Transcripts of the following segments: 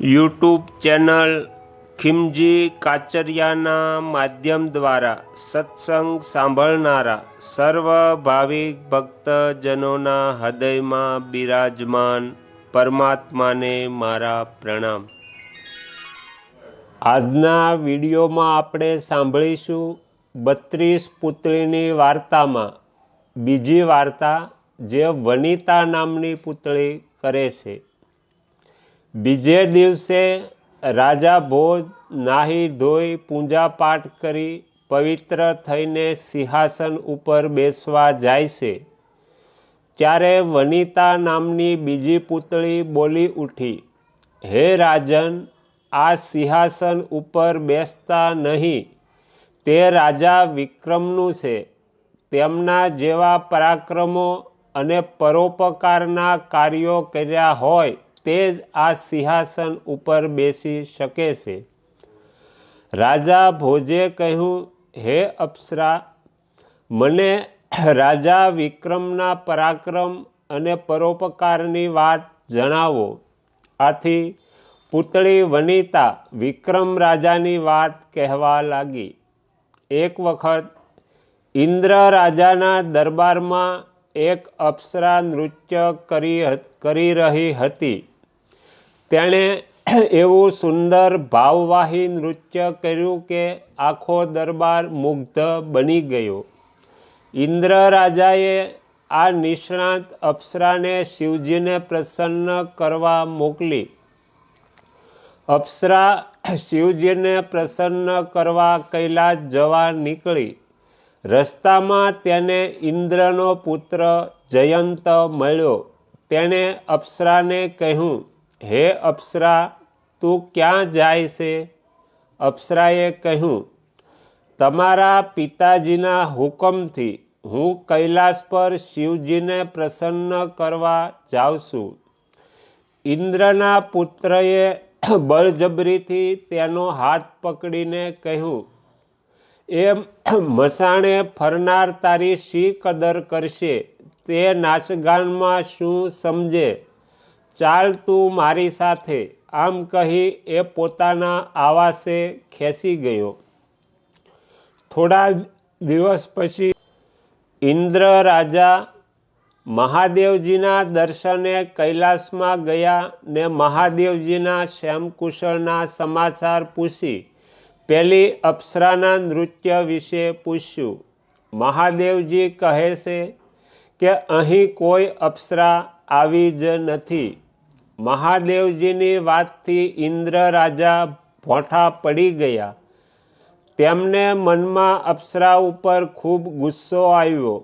YouTube channel ખિમજી કાચરિયાના માધ્યમ દ્વારા સત્સંગ સાંભળનારા સર્વ ભાવિક ભક્તજનોના હૃદયમાં બિરાજમાન પરમાત્માને મારા પ્રણામ. આજના વિડીયોમાં આપણે સાંભળીશું બત્રીસ પુતળીની વાર્તામાં બીજી વાર્તા જે વનિતા નામની પુતળી કરે છે. બીજે દિવસે રાજા ભોજ નાહી ધોઈ પૂજાપાઠ કરી પવિત્ર થઈને સિંહાસન ઉપર બેસવા જાય છે. ત્યારે વનિતા નામની બીજી પુતળી બોલી ઉઠી, હે રાજન, આ સિંહાસન ઉપર બેસતા નહીં. તે રાજા વિક્રમનું છે. તેમના જેવા પરાક્રમો અને પરોપકારના કાર્યો કર્યા હોય તે જ આ સિંહાસન ઉપર બેસી શકે છે. રાજા ભોજે કહ્યું, હે અપ્સરા, મને રાજા વિક્રમના પરાક્રમ અને પરોપકારની વાત જણાવો. આથી પુતળી વનિતા વિક્રમ રાજાની વાત કહેવા લાગી. એક વખત ઇન્દ્ર રાજાના દરબારમાં એક અપ્સરા નૃત્ય કરી કરી રહી હતી. તેણે એવું સુંદર ભાવવાહી નૃત્ય કર્યું કે આખો દરબાર મુગ્ધ બની ગયો. ઇન્દ્ર રાજાએ આ નિષ્ણાત અપ્સરાને શિવજીને પ્રસન્ન કરવા મોકલી. અપ્સરા શિવજીને પ્રસન્ન કરવા કૈલાસ જવા નીકળી. રસ્તામાં તેને ઇન્દ્રનો પુત્ર જયંત મળ્યો. તેણે અપ્સરાને કહ્યું હે અપ્સરા, તું ક્યાં જાય છે? અપ્સરાએ કહ્યું, તમારા પિતાજીના હુકમથી હું કૈલાસ પર શિવજીને પ્રસન્ન કરવા જાઉં છું. ઇન્દ્રના પુત્રએ બળજબરીથી તેનો હાથ પકડીને કહ્યું, એ મસાણે ફરનાર તારી શી કદર કરશે? તે નાચગાનમાં શું સમજે? ચાલ તું મારી સાથે. આમ કહી એ પોતાના આવાસે ખેસી ગયો. થોડા દિવસ પછી ઇન્દ્ર રાજા મહાદેવજીના દર્શને કૈલાસમાં ગયા ને મહાદેવજીના શ્યામકુશળના સમાચાર પૂછી. પેલી અપ્સરાના નૃત્ય વિશે પૂછ્યું. મહાદેવજી કહે છે કે અહીં કોઈ અપ્સરા આવી જ નથી. મહાદેવજીની વાતથી ઇન્દ્ર રાજા ભોઠા પડી ગયા. તેમને મનમાં અપ્સરા ઉપર ખૂબ ગુસ્સો આવ્યો.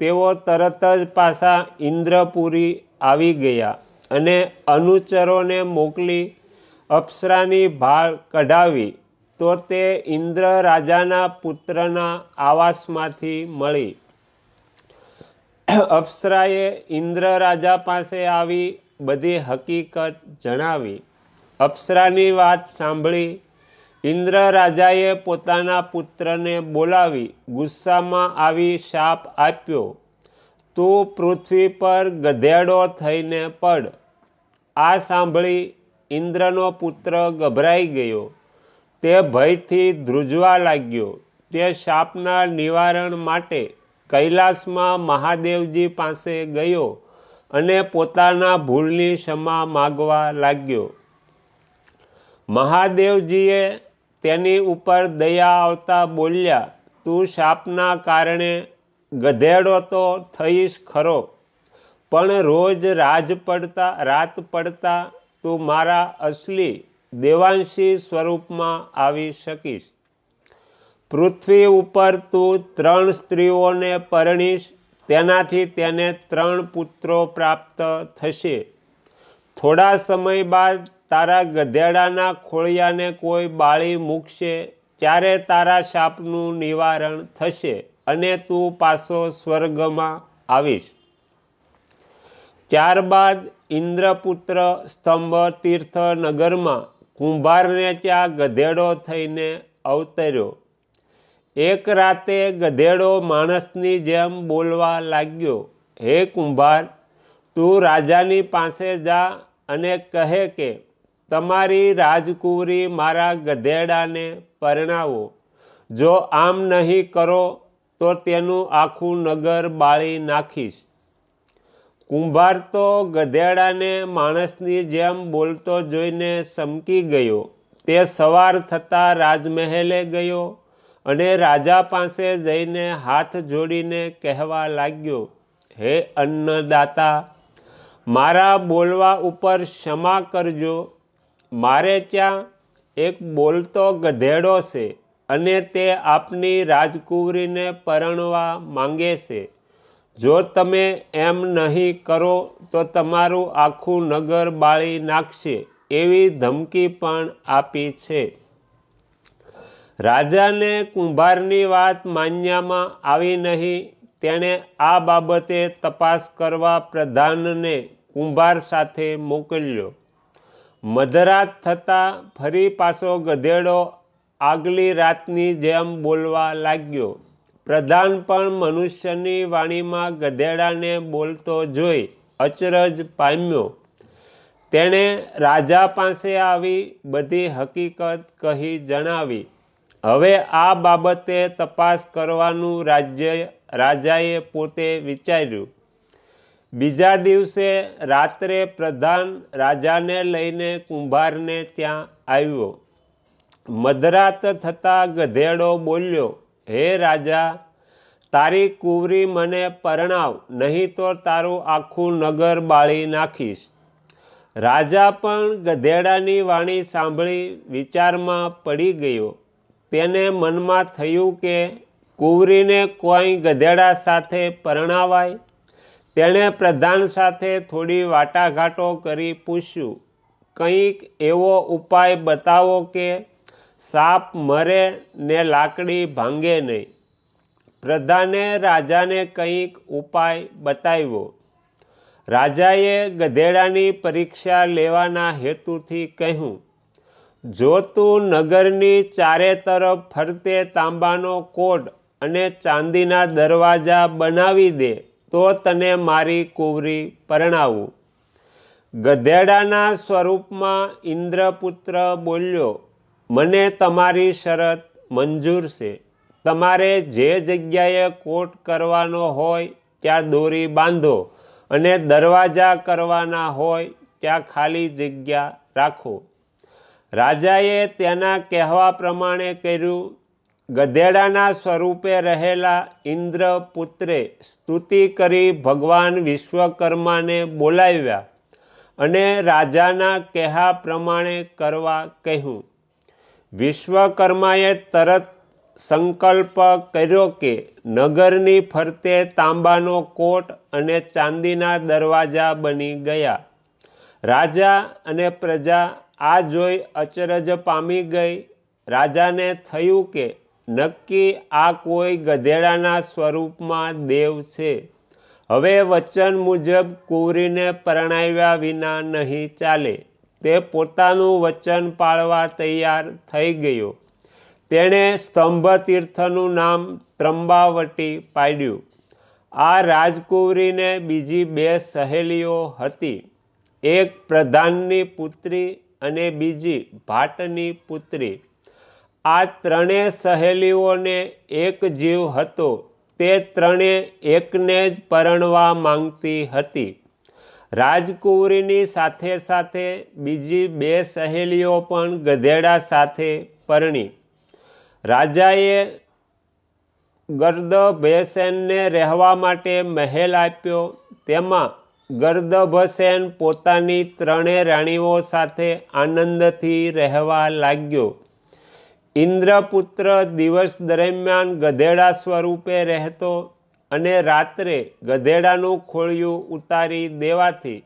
તેઓ તરત જ પાછા ઇન્દ્રપુરી આવી ગયા અને અનુચરોને મોકલી અપ્સરાની ભાળ કઢાવી. તો તે ઇન્દ્ર રાજાના પુત્રના આવાસમાંથી મળી. અપ્સરાએ ઇન્દ્ર રાજા પાસે આવી બધી હકીકત જણાવી, અપ્સરાની વાત સાંભળી, ઇન્દ્ર રાજાએ પોતાના પુત્રને બોલાવી, ગુસ્સામાં આવી શાપ આપ્યો, તું પૃથ્વી પર ગધેડો થઈને પડ. આ સાંભળી ઇન્દ્રનો પુત્ર ગભરાઈ ગયો. તે ભયથી ધ્રુજવા લાગ્યો. તે શાપના નિવારણ માટે કૈલાસમાં મહાદેવજી પાસે ગયો. અને પોતાના ભૂલની ક્ષમા માગવા લાગ્યો. મહાદેવજીએ તેની ઉપર દયા આવતા બોલ્યા, તું શાપના કારણે ગધેડો તો થઈશ ખરો, પણ રોજ રાજ પડતા, રાત પડતા તું મારા અસલી દેવાંશી સ્વરૂપમાં આવી શકીશ. પૃથ્વી ઉપર તું ત્રણ સ્ત્રીઓને પરણીશ તેનાથી તેને ત્રણ પુત્રો પ્રાપ્ત થશે. થોડા સમય બાદ તારા ગધેડાના ખોળિયાને કોઈ બાળી મૂકશે, ત્યારે તારા શાપનું નિવારણ થશે અને તું પાછો સ્વર્ગમાં આવીશ. ત્યારબાદ ઇન્દ્રપુત્ર સ્તંભ તીર્થ નગરમાં કુંભારને ત્યાં ગધેડો થઈને અવતર્યો. એક રાતે ગધેડો માણસની જેમ બોલવા લાગ્યો, હે કુંભાર, તું રાજાની પાસે જા અને કહે કે, તમારી રાજકુંવરી મારા ગધેડાને પરણાવો. જો આમ નહીં કરો, તો તેનું આખું નગર બાળી નાખીશ. કુંભાર તો ગધેડાને માણસની જેમ બોલતો જોઈને સમકી ગયો. તે સવાર થતાં રાજમહેલે ગયો. અને રાજા પાસે જઈને હાથ જોડીને કહેવા લાગ્યો, હે અન્નદાતા, મારા બોલવા ઉપર ક્ષમા કરજો. મારે ત્યાં એક બોલતો ગધેડો છે અને તે આપની રાજકુંવરીને પરણવા માંગે છે. જો તમે એમ નહીં કરો તો તમારું આખું નગર બાળી નાખશે એવી ધમકી પણ આપી છે. રાજાને કુંભારની વાત માન્યામાં આવી નહીં. તેણે આ બાબતે તપાસ કરવા પ્રધાનને કુંભાર સાથે મોકલ્યો. મધરાત થતાં ફરી પાછો ગધેડો આગલી રાતની જેમ બોલવા લાગ્યો. પ્રધાન પણ મનુષ્યની વાણીમાં ગધેડાને બોલતો જોઈ અચરજ પામ્યો. તેણે રાજા પાસે આવી બધી હકીકત કહી જણાવી. હવે આ બાબતે તપાસ કરવાનું રાજ્ય, રાજાએ પોતે વિચાર્યું. બીજા દિવસે રાત્રે પ્રધાન રાજાને લઈને કુંભારને ત્યાં આવ્યો. મધરાત થતાં ગધેડો બોલ્યો, હે રાજા, તારી કુંવરી મને પરણાવ, નહીં તો તારું આખું નગર બાળી નાખીશ. રાજા પણ ગધેડાની વાણી સાંભળી વિચારમાં પડી ગયો. તેને મનમાં થયું કે કુંવરીને કોઈ ગધેડા સાથે પરણાવાય? તેણે પ્રધાન સાથે થોડી વાટાઘાટો કરી પૂછ્યું, કંઈક એવો ઉપાય બતાવો કે સાપ મરે ને લાકડી ભાંગે નહીં. પ્રધાને રાજાને કંઈક ઉપાય બતાવ્યો. રાજાએ ગધેડાની પરીક્ષા લેવાના હેતુથી કહ્યું જો તું નગરની ચારે તરફ ફરતે તાંબાનો કોટ અને ચાંદીના દરવાજા બનાવી દે, તો તને મારી કુંવરી પરણાવું. ગધેડાના સ્વરૂપમાં ઇન્દ્રપુત્ર બોલ્યો, મને તમારી શરત મંજૂર છે. તમારે જે જગ્યાએ કોટ કરવાનો હોય, ત્યાં દોરી બાંધો અને દરવાજા કરવાના હોય, ત્યાં ખાલી જગ્યા રાખો. રાજાએ તેના કહેવા પ્રમાણે કર્યું, ગધેડાના સ્વરૂપે રહેલા ઇન્દ્રપુત્રે સ્તુતિ કરી ભગવાન વિશ્વકર્માને બોલાવ્યા અને રાજાના કહેવા પ્રમાણે કરવા કહ્યું. વિશ્વકર્માએ તરત સંકલ્પ કર્યો કે નગરની ફરતે તાંબાનો કોટ અને ચાંદીના દરવાજા બની ગયા. રાજા અને પ્રજા આ જોઈ અચરજ પામી ગઈ. રાજાને થયું કે નક્કી આ કોઈ ગધેડાના સ્વરૂપમાં દેવ છે. હવે વચન મુજબ કુંવરીને પરણાવ્યા વિના નહીં ચાલે. તે પોતાનું વચન પાળવા તૈયાર થઈ ગયો. તેણે સ્તંભ તીર્થનું નામ ત્રંબાવટી પાડ્યું. આ રાજકુંવરીને બીજી બે સહેલીઓ હતી. એક પ્રધાનની પુત્રી અને બીજી ભાટની પુત્રી. આ ત્રણેય સહેલીઓને એક જીવ હતો. તે ત્રણે એકને જ પરણવા માંગતી હતી. રાજકુંવરીની સાથે સાથે બીજી બે સહેલીઓ પણ ગધેડા સાથે પરણી. રાજાએ ગર્દ ભેસેનને રહેવા માટે મહેલ આપ્યો. તેમાં ગર્દભસેન પોતાની ત્રણે રાણીઓ સાથે આનંદથી રહેવા લાગ્યો. ઇન્દ્રપુત્ર દિવસ દરમિયાન ગધેડા સ્વરૂપે રહેતો અને રાત્રે ગધેડાનું ખોળિયું ઉતારી દેવાથી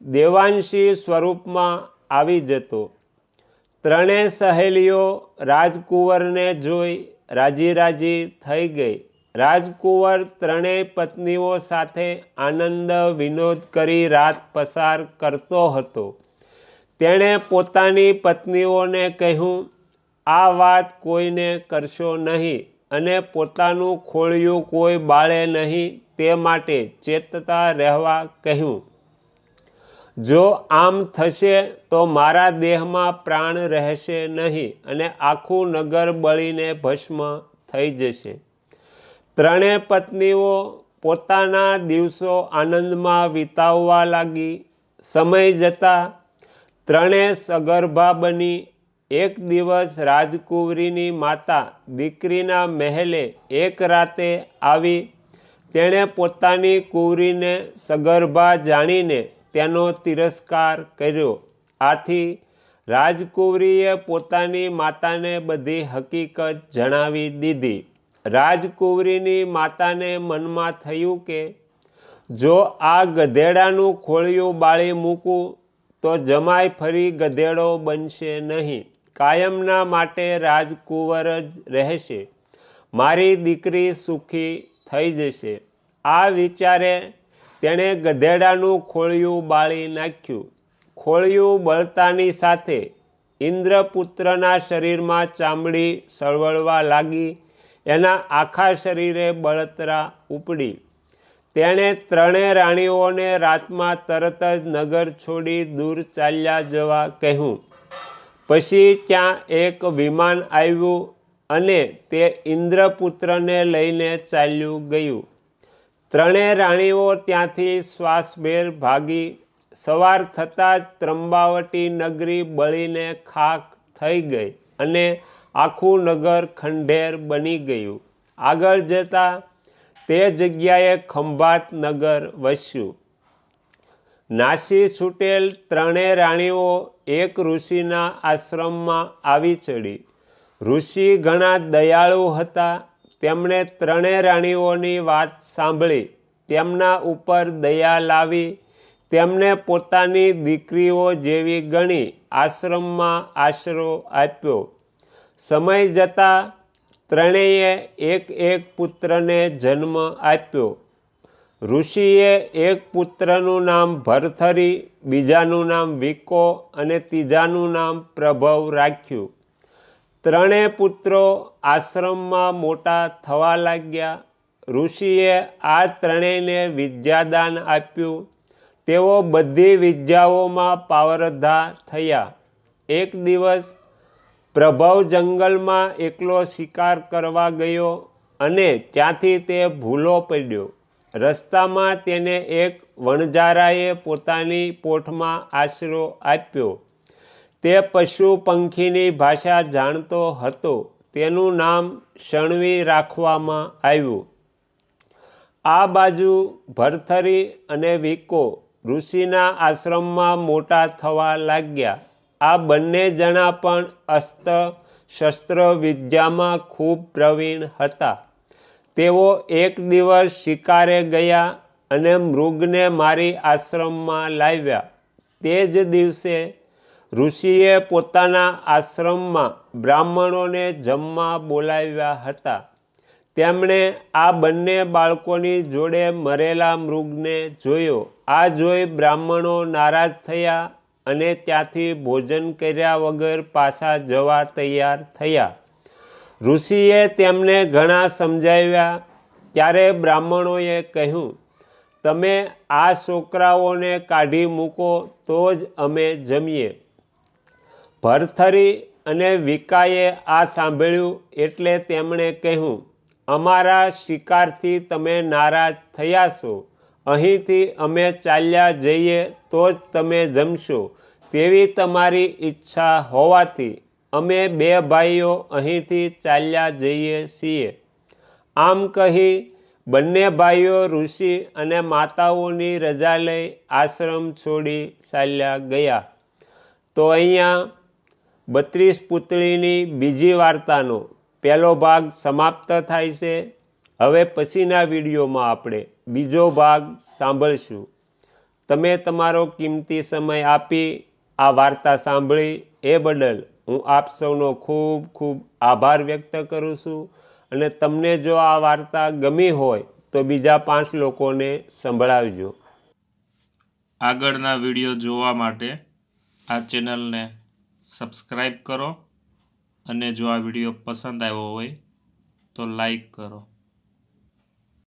દેવાંશી સ્વરૂપમાં આવી જતો. ત્રણેય સહેલીઓ રાજકુંવરને જોઈ રાજી રાજી થઈ ગઈ. રાજકુંવર ત્રણેય પત્નીઓ સાથે આનંદ વિનોદ કરી રાત પસાર કરતો હતો. તેણે પોતાની પત્નીઓને કહ્યું, આ વાત કોઈને કરશો નહીં અને પોતાનું ખોળિયું કોઈ બાળે નહીં તે માટે ચેતતા રહેવા કહ્યું. જો આમ થશે તો મારા દેહમાં પ્રાણ રહેશે નહીં અને આખું નગર બળીને ભસ્મ થઈ જશે. ત્રણેય પત્નીઓ પોતાના દિવસો આનંદમાં વિતાવવા લાગી. સમય જતાં ત્રણેય સગર્ભા બની. એક દિવસ રાજકુંવરીની માતા દીકરીના મહેલે એક રાતે આવી. તેણે પોતાની કુંવરીને સગર્ભા જાણીને તેનો તિરસ્કાર કર્યો. આથી રાજકુંવરીએ પોતાની માતાને બધી હકીકત જણાવી દીધી. રાજકુંવરીની માતાને મનમાં થયું કે, જો આ ગધેડાનું ખોળિયું બાળી મૂકું, તો જમાઈ ફરી ગધેડો બનશે નહીં. કાયમના માટે રાજકુંવર જ રહેશે. મારી દીકરી સુખી થઈ જશે. આ વિચારે તેણે ગધેડાનું ખોળિયું બાળી નાખ્યું. ખોળિયું બળતાની સાથે ઇન્દ્રપુત્રના શરીરમાં ચામડી સળવળવા લાગી. એના આખા શરીરે બળતરા ઉપડી. તેણે ત્રણેય રાણીઓને રાતમાં તરત જ નગર છોડી દૂર ચાલ્યા જવા કહ્યું. પછી ત્યાં એક વિમાન આવ્યું અને તે ઇન્દ્રપુત્રને લઈને ચાલ્યું ગયું. ત્રણેય રાણીઓ ત્યાંથી શ્વાસભેર ભાગી. સવાર થતાં જ ત્રંબાવટી નગરી બળીને ખાક થઈ ગઈ અને આખું નગર ખંડેર બની ગયું. આગળ જતાં તે જગ્યાએ ખંભાત નગર વસ્યું. નાસી છૂટેલ ત્રણેય રાણીઓ એક ઋષિના આશ્રમમાં આવી ચડી. ઋષિ ઘણા દયાળુ હતા. તેમણે ત્રણેય રાણીઓની વાત સાંભળી. તેમના ઉપર દયા લાવી. તેમને પોતાની દીકરીઓ જેવી ગણી આશ્રમમાં આશરો આપ્યો. સમય જતાં ત્રણેય એક એક પુત્રને જન્મ આપ્યો. ઋષિએ એક પુત્રનું નામ ભરથરી, બીજાનું નામ વિકો અને ત્રીજાનું નામ પ્રભવ રાખ્યું. ત્રણેય પુત્રો આશ્રમમાં મોટા થવા લાગ્યા. ઋષિએ આ ત્રણેયને વિદ્યાદાન આપ્યું. તેઓ બધી વિદ્યાઓમાં પાવરધા થયા. એક દિવસ પ્રભવ જંગલમાં એકલો શિકાર કરવા ગયો અને ત્યાંથી તે ભૂલો પડ્યો. રસ્તામાં તેને એક વણજારાએ પોતાની પોઠમાં આશરો આપ્યો. તે પશુ પંખીની ભાષા જાણતો હતો. તેનું નામ શણવી રાખવામાં આવ્યું. આ બાજુ ભરથરી અને વિકો ઋષિના આશ્રમમાં મોટા થવા લાગ્યા. આ બંને જણા પણ અસ્ત શસ્ત્ર વિદ્યામાં ખૂબ પ્રવીણ હતા. તેઓ એક દિવસ શિકારે ગયા અને મૃગને મારી આશ્રમમાં લાવ્યા. તે જ દિવસે ઋષિએ પોતાના આશ્રમમાં બ્રાહ્મણોને જમવા બોલાવ્યા હતા. તેમણે આ બંને બાળકોની જોડે મરેલા મૃગને જોયો. આ જોઈ બ્રાહ્મણો નારાજ થયા અને ત્યાંથી ભોજન કર્યા વગર પાછા જવા તૈયાર થયા. ઋષિએ તેમને ઘણા સમજાવ્યા. ત્યારે બ્રાહ્મણોએ કહ્યું, તમે આ છોકરાઓને કાઢી મૂકો તો જ અમે જમીએ. ભરથરી અને વિકાએ આ સાંભળ્યું એટલે તેમણે કહ્યું, અમારા શિકારથી તમે નારાજ થયા છો. અહીંથી અમે ચાલ્યા જઈએ તો જ તમે જમશો. તેવી તમારી ઈચ્છા હોવાથી અમે બે ભાઈઓ અહીંથી ચાલ્યા જઈએ છીએ. આમ કહી બંને ભાઈઓ ઋષિ અને માતાઓની રજા લઈ આશ્રમ છોડી ચાલ્યા ગયા. તો અહીંયા બત્રીસ પુતળીની બીજી વાર્તાનો પહેલો ભાગ સમાપ્ત થાય છે. હવે પછીના વિડીયોમાં આપણે બીજો ભાગ સાંભળશું. તમે તમારો કિંમતી સમય આપી આ વાર્તા સાંભળી એ બદલ હું આપ સૌનો ખૂબ ખૂબ આભાર વ્યક્ત કરું છું અને તમને જો આ વાર્તા ગમી હોય તો બીજા પાંચ લોકોને સંભળાવજો. આગળના વીડિયો જોવા માટે આ ચેનલને સબસ્ક્રાઈબ કરો અને જો આ વીડિયો પસંદ આવ્યો હોય તો લાઈક કરો.